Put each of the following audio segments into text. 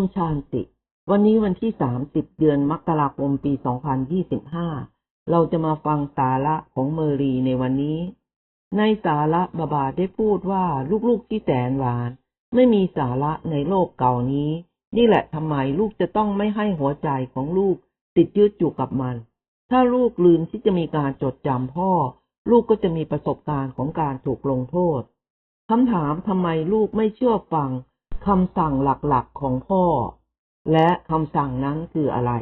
มชานติ วันนี้วันที่ 30 เดือนมกราคมปี 2025 เราจะมาฟังสาระของเมอรีในวันนี้ ในสาระบาบาได้พูดว่าลูกๆที่แสนหวาน ไม่มีสาระในโลกเก่านี้ นี่แหละทำไมลูกจะต้องไม่ให้หัวใจของลูกติดยึดอยู่กับมัน ถ้าลูกลืมที่จะมีการจดจำพ่อ ลูกก็จะมีประสบการณ์ของการถูกลงโทษคำถามทำไมลูกไม่เชื่อฟัง คำสั่งหลักๆของพ่อ และคำสั่งนั้นคืออะไร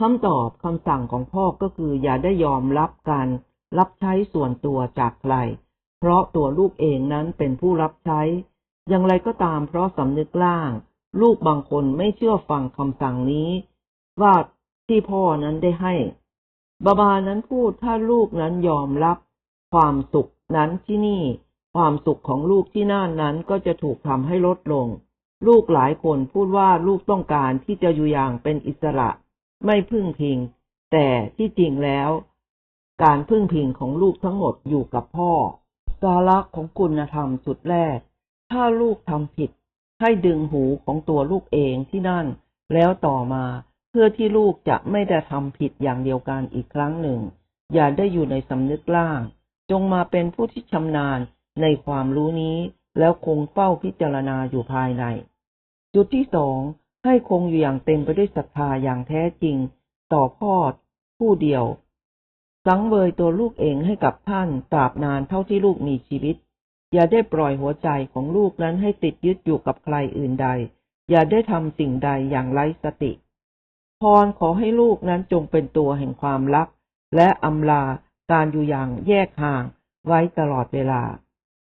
คำตอบคำสั่งของพ่อก็คืออย่าได้ยอมรับการรับใช้ส่วนตัวจากใคร เพราะตัวลูกเองนั้นเป็นผู้รับใช้ อย่างไรก็ตามเพราะสำนึกล่าง ลูกบางคนไม่เชื่อฟังคำสั่งนี้ ว่าที่พ่อนั้นได้ให้ บาบานั้นพูดถ้าลูกนั้นยอมรับ ความสุขนั้นที่นี่ ความสุขของลูกที่นั่นนั้นก็จะถูกทำให้ลดลง ลูกหลายคนพูดว่าลูกต้องการที่จะอยู่อย่างเป็นอิสระ ไม่พึ่งพิง แต่ที่จริงแล้ว การพึ่งพิงของลูกทั้งหมดอยู่กับพ่อ สาระของคุณธรรมจุดแรก ถ้าลูกทำผิด ให้ดึงหูของตัวลูกเองที่นั่น แล้วต่อมาเพื่อที่ลูกจะไม่ได้ทำผิดอย่างเดียวกันอีกครั้งหนึ่ง อย่าได้อยู่ในสำนึกล่าง จงมาเป็นผู้ที่ชำนาญ ในความรู้นี้แล้วคงเฝ้าพิจารณาอยู่ภายใน จุดที่สองให้คงอยู่อย่างเต็มไปด้วยศรัทธาอย่างแท้จริง ต่อพ่อผู้เดียว สังเวยตัวลูกเองให้กับท่านตราบนานเท่าที่ลูกมีชีวิต อย่าได้ปล่อยหัวใจของลูกนั้นให้ติดยึดอยู่กับใครอื่นใด อย่าได้ทำสิ่งใดอย่างไร้สติ พรขอให้ลูกนั้นจงเป็นตัวแห่งความรัก และอำลาการอยู่อย่างแยกห่างไว้ตลอดเวลา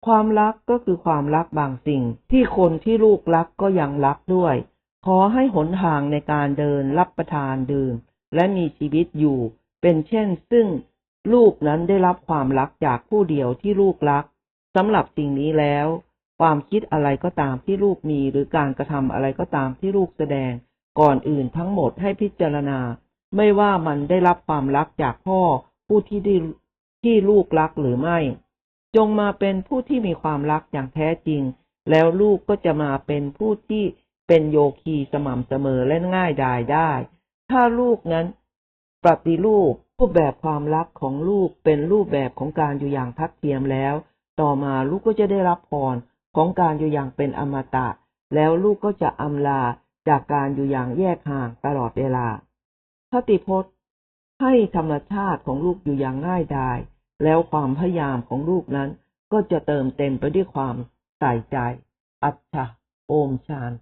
ความรักก็คือความรักบางสิ่ง ที่คนที่ลูกรักก็ยังรักด้วย ขอให้หนทางในการเดินรับประทานดื่ม และมีชีวิตอยู่ เป็นเช่น ซึ่ง ลูกนั้นได้รับความรักจากผู้เดียวที่ลูกรักสำหรับสิ่งนี้แล้ว ความคิดอะไรก็ตามที่ลูกมีหรือการกระทำอะไรก็ตามที่ลูกแสดง ก่อนอื่นทั้งหมดให้พิจารณา ไม่ว่ามันได้รับความรักจากพ่อผู้ที่ได้ที่ลูกรักหรือไม่ จงมาเป็นผู้ที่มีความรักอย่างแท้จริง แล้วลูกก็จะมาเป็นผู้ที่เป็นโยคีสม่ำเสมอและง่ายดายได้ ถ้าลูกนั้นปฏิรูปรูปแบบความรักของลูกเป็นรูปแบบของการอยู่อย่างทัดเทียมแล้ว ต่อมาลูกก็จะได้รับพรของการอยู่อย่างเป็นอมตะ แล้วลูกก็จะอำลาจากการอยู่อย่างแยกห่างตลอดเวลาคติพจน์ ให้ธรรมชาติของลูกอยู่อย่างง่ายดาย แล้วความพยายามของลูกนั้น ก็จะเติมเต็มไปด้วยความใส่ใจ อัจฉะโอมชาน